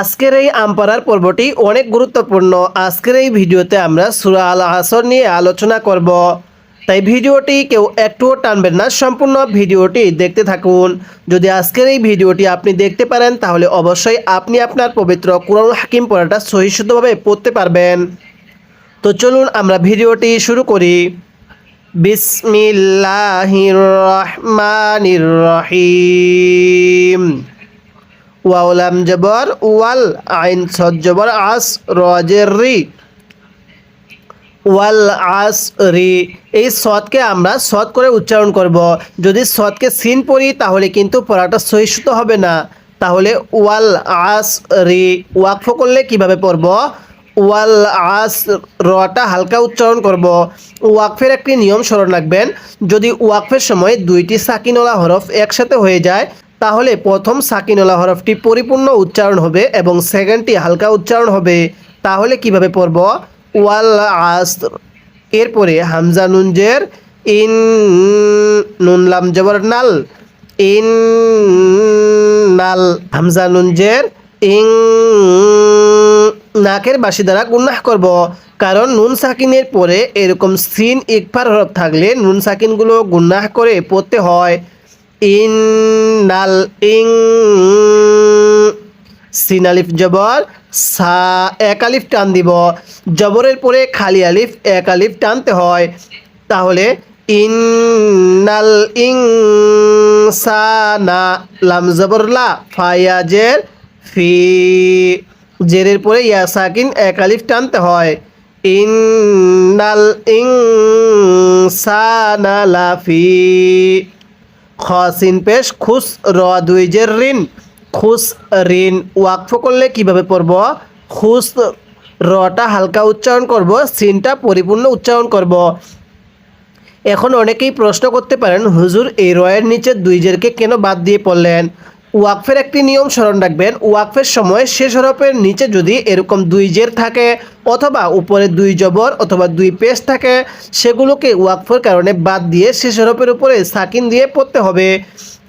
আজকের এই আমপাড়ার পর্বটি অনেক গুরুত্বপূর্ণ। আজকের এই ভিডিওতে আমরা সুরা আল আসর নিয়ে আলোচনা করব। তাই ভিডিওটি কেউ একটুও টানবেন না, সম্পূর্ণ ভিডিওটি দেখতে থাকুন। যদি আজকের এই ভিডিওটি আপনি দেখতে পারেন, তাহলে অবশ্যই আপনি আপনার পবিত্র কোরআন হাকিম পড়াটা সহিষ্ণুভাবে পড়তে পারবেন। তো চলুন আমরা ভিডিওটি শুরু করি। বিসমিল্লাহির রহমানির রহিম। ওয়াউলাম জবর, ওয়াল আইন সদ জবর, আস রজের রি। ওয়াল আস রি। এই সদকে আমরা সদ করে উচ্চারণ করব। যদি সদকে সিন পড়ি, তাহলে কিন্তু পড়াটা সহিষ্ণুত হবে না। তাহলে ওয়াল আস রি। ওয়াকফ করলে কীভাবে পড়ব? ওয়াল আস রটা হালকা উচ্চারণ করব। ওয়াকফের একটি নিয়ম স্মরণ রাখবেন। যদি ওয়াকফের সময় দুইটি সাকিনওয়ালা হরফ একসাথে হয়ে যায় তাহলে প্রথম সাকিনওয়ালা হরফটি পরিপূর্ণ উচ্চারণ হবে এবং সেকেন্ডটি হালকা উচ্চারণ হবে। তাহলে কীভাবে পড়ব? ওয়াল আস এরপরে হামজা নুনজের ইন নুন লাম জবর নাল। ইন নাল। হামজা নুনজের ইং নাকের বাসি দ্বারা গুন্নাহ করব। কারণ নুন সাকিনের পরে এরকম সিন ইকফার হরফ থাকলে নুন সাকিনগুলো গুন্নাহ করে পড়তে হয়। ইন নাল ইং সিন আলিফ জবর, সা এক আলিফ টান দিব। জবরের পরে খালি আলিফ, এক আলিফ টানতে হয়। তাহলে ইন নাল ইং সা না, লাম জবর লা ফায়াজের ফি জেরের পরে ইয়া সাকিন, এক আলিফ টানতে হয়। ইন্নাল ইং সানা লাফি খসিন পেশ, খুস, র দুই জের ঋণ। খুস, ঋণ ওয়াকফ করলে কীভাবে পড়ব? খুস, রটা হালকা উচ্চারণ করব, সিনটা পরিপূর্ণ উচ্চারণ করব। এখন অনেকেই প্রশ্ন করতে পারেন, হুজুর, এই রয়ের নিচে দুই জেরকে কেন বাদ দিয়ে পড়লেন? ওয়াকফের একটি নিয়ম স্মরণ রাখবেন, ওয়াকফের সময় শেষ হরফের নিচে যদি এরকম দুই জের থাকে অথবা উপরে দুই জবর অথবা দুই পেশ থাকে, সেগুলোকে ওয়াকফের কারণে বাদ দিয়ে শেষ হরফের উপরে সাকিন দিয়ে পড়তে হবে।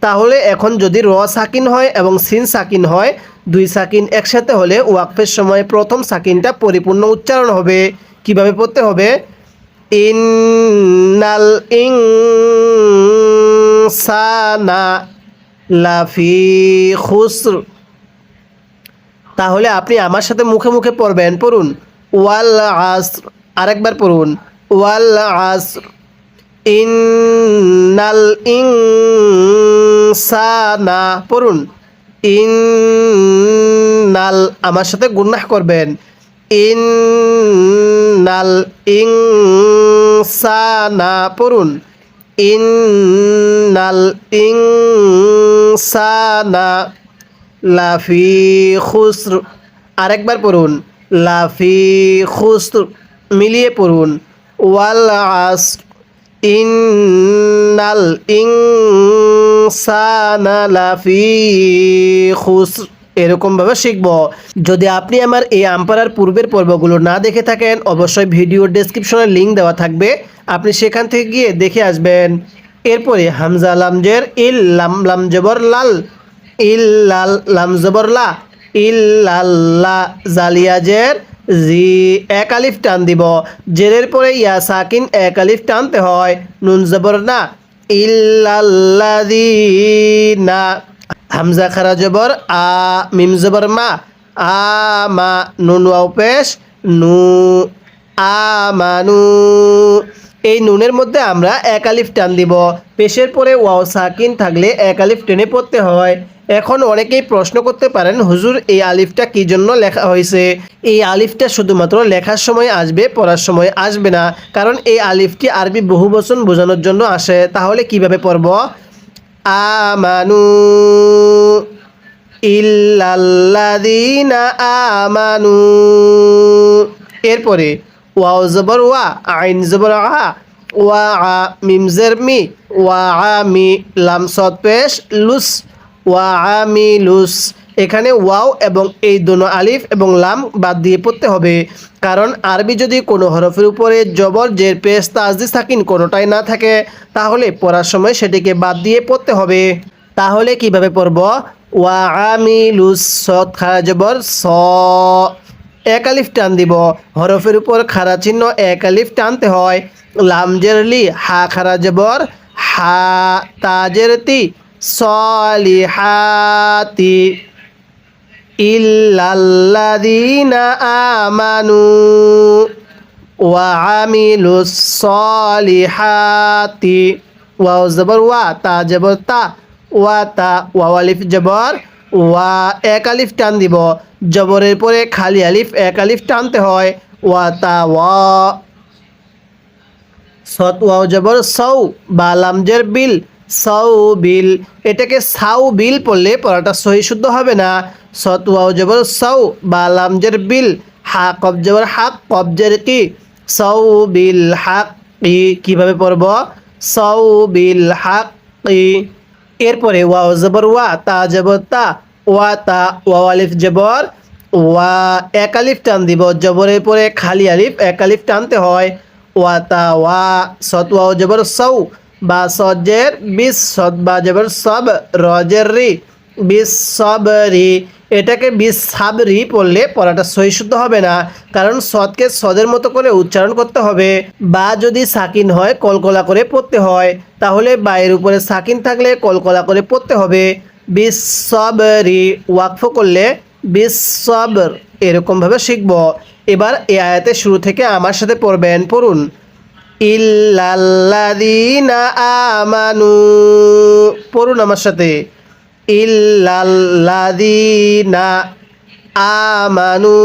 তাহলে এখন যদি র সাকিন হয় এবং সিন সাকিন হয়, দুই সাকিন একসাথে হলে ওয়াকফের সময় প্রথম সাকিনটা পরিপূর্ণ উচ্চারণ হবে। কীভাবে পড়তে হবে? ইন্নাল ইং সানা লাফি খুসর। তাহলে আপনি আমার সাথে মুখে মুখে পড়বেন, পড়ুন। ওয়াল আস আরেকবার পড়ুন। ওয়াল আস ইন্নাল ইং সানা পড়ুন। ইন্নাল আমার সাথে গুন্নাহ করবেন। ইন্নাল ইং সানা পড়ুন। ইন্নাল ইনসানা লাফি খুসর। আরেকবার পড়ুন। লাফি খুসর। মিলিয়ে পড়ুন। ওয়াল আস ইন্নাল ইনসানা লাফি খুসর। এরকমভাবে শিখব। যদি আপনি আমার এই আম্পারার পূর্বের পর্বগুলো না দেখে থাকেন, অবশ্যই ভিডিও ডেসক্রিপশনে লিঙ্ক দেওয়া থাকবে। আপনি সেখান থেকে গিয়ে দেখে আসবেন। এরপরে হামজা লামজের ইল লাম লাম জবর লাল, ইল লাল লাম জবর লা, ইল লাল্লা জালিয়াজের জি এক আলিফ টান দিব। জেরের পরে ইয়া সাকিন এক আলিফ টানতে হয়। নুন জবর না ইল্লাল্লাযীনা হামজা খারা জবর, আ, মিম জবর মা, আ, মা নুন পেশ, নু আমানু এই নুনের মধ্যে আমরা এক আলিফ টান দিব। পেশের পরে ওয়াও সাকিন থাকলে এক আলিফ টেনে পড়তে হয়। এখন অনেকেই প্রশ্ন করতে পারেন, হুজুর, এই আলিফটা কি জন্য লেখা হয়েছে? এই আলিফটা শুধুমাত্র লেখার সময় আসবে, পড়ার সময় আসবে না। কারণ এই আলিফটি আরবি বহু বচন বোঝানোর জন্য আসে। তাহলে কীভাবে পড়ব? আমানু ইল্লাল্লাযীনা আমানু। এরপরে ওয়াও জবর ওয়া, আইন জবর আ ওয়া আ মিম জের মি, ওয়া আ লাম সদ পেশ লুস, ওয়া আ লুস। এখানে ওয়াও এবং এই দোনো আলিফ এবং লাম বাদ দিয়ে পড়তে হবে। কারণ আরবি যদি কোনো হরফের উপরে জবর, জের, পেশ তাজদি সাকিন কোনোটাই না থাকে, তাহলে পড়ার সময় সেটিকে বাদ দিয়ে পড়তে হবে। তাহলে কীভাবে পড়ব? ওয়া আমিলুস সৎ খারা জবর, স। এক আলিফ টান দিব। হরফের উপর খারা চিহ্ন এক আলিফ টানতে হয়। লামজের লি, হা খারা জবর, হা তাজের তি সলিহাতি ইল্লাল্লাযীনা আমানু ওয়া আমিলুস সলিহাতি। ওয়াও জবর ওয়া, তা জবর তা, ওয়া তা ওয়াও আলিফ জবর, ওয়া এক আলিফ টান দিব। জবরের পরে খালি আলিফ, এক আলিফ টানতে হয়। ওয়া তা, ওয়া। সৎ ওয়াও জবর সৌ বা লামজের বিল সৌ বিল এটাকে সাউ বিল পড়লে পড়াটা সহি শুদ্ধ হবে না। সৎ ওয়াও জবর সৌ বা লামজের বিল। হা কব জবর হাক কবজের কি? সৌ বিল হাক ই। কীভাবে পড়ব? সৌ বিল হাক ই। এরপরে ওয়াও জবর ওয়া, তা জবর তা। ওয়া, তা, ওয়াও আলিফ জবর। ওয়া, এক আলিফ টান দিব। জবরের পরে খালি আলিফ, এক আলিফ টানতে হয়। ওয়া, তা, ওয়া সত ওয়াও জবর সৌ বা সজের বিশ বা জবর সব, রজের রি, বিশ সব রি। এটাকে বিশ সাব রি পড়লে পড়াটা সহি শুদ্ধ হবে না, কারণ সদকে সদের মতো করে উচ্চারণ করতে হবে। বা যদি সাকিন হয়, কলকলা করে পড়তে হয়, তাহলে বায়ের উপরে সাকিন থাকলে কলকলা করে পড়তে হবে। বিশ রি ওয়াকফ করলে বিশ সবর এরকমভাবে শিখব। এবার এ আয়াতে শুরু থেকে আমার সাথে পড়বেন, পড়ুন। ইল্লাল্লাযীনা আমানু। পড়ুন আমার সাথে। ইল্লাল্লাযীনা আমানু।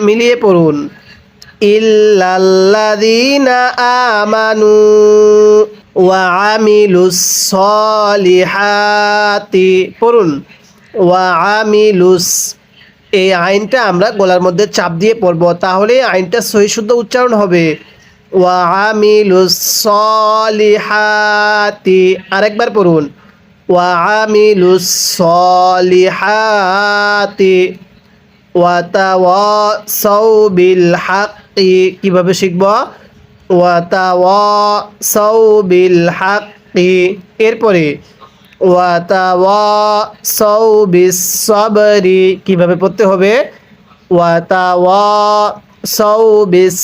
মিলিয়ে পড়ুন। ইল্লাল্লাযীনা আমানু ওয়া আমিলুস সলিহাতি। পড়ুন। ওয়া আমিলুস। এই আইনটা আমরা গলার মধ্যে চাপ দিয়ে পড়ব তাহলে আইনটা সহি শুদ্ধ উচ্চারণ হবে। ওয়া আমিলুস সলিহাতি আরেকবার পড়ুন। ওয়া আমিলুস সলিহাতি ওয়া তাওয়াসাউ বিল হাক্কি কীভাবে শিখব? ওয়া তাওয়াসাউ বিল এরপরে ওয়া তাওয়াসাউ বিস কীভাবে পড়তে হবে? ওয়া তাওয়াসাউ বিস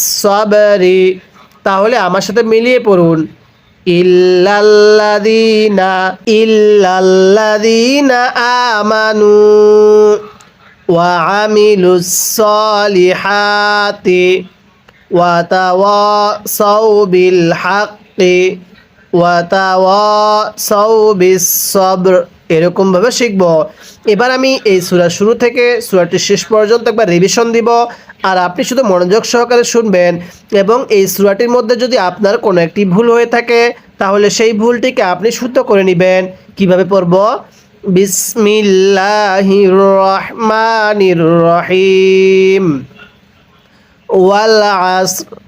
তাহলে আমার সাথে মিলিয়ে পড়ুন। ইল্লাল্লাযীনা ইল্লাল্লাযীনা আমানু ওয়া আমিলুস সলিহাতি ওয়া তাওয়াসাউ বিল হাক্কি ওয়া তাওয়াসাউ বিস সবর। এরকমভাবে শিখব। এবার আমি এই সূরা শুরু থেকে সূরাটি শেষ পর্যন্ত একবার রিভিশন দিব আর আপনি শুধু মনোযোগ সহকারে শুনবেন এবং এই সূরাটির মধ্যে যদি আপনার কোনো একটি ভুল হয়ে থাকে, তাহলে সেই ভুলটিকে আপনি শুদ্ধ করে নেবেন। কীভাবে পড়ব? বিসমিল্লাহির রহমানির রহিম। ওয়াল আসর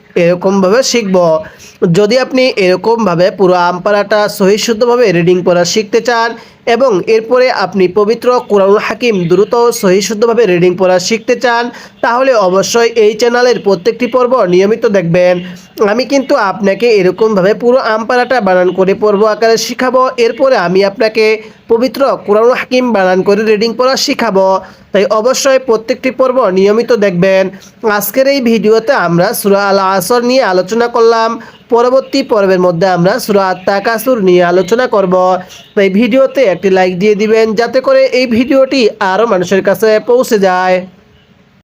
এরকমভাবে শিখব। যদি আপনি এরকমভাবে পুরো আমপারাটা সহি শুদ্ধভাবে রিডিং পড়া শিখতে চান এবং এরপরে আপনি পবিত্র কোরআন হাকিম দ্রুত সহি শুদ্ধভাবে রিডিং পড়া শিখতে চান, তাহলে অবশ্যই এই চ্যানেলের প্রত্যেকটি পর্ব নিয়মিত দেখবেন। আমি কিন্তু আপনাকে এরকমভাবে পুরো আমপারাটা বানান করে পর্ব আকারে শিখাবো। এরপরে আমি আপনাকে পবিত্র কোরআনুল হাকিম বানান করে রিডিং পড়া শিখাবো। তাই অবশ্যই প্রত্যেকটি পর্ব নিয়মিত দেখবেন। আজকের এই ভিডিওতে আমরা সুরা আল আসর নিয়ে আলোচনা করলাম। পরবর্তী পর্বের মধ্যে আমরা সুরা তাকাসুর নিয়ে আলোচনা করব। তাই ভিডিওতে একটি লাইক দিয়ে দিবেন যাতে করে এই ভিডিওটি আরও মানুষের কাছে পৌঁছে যায়।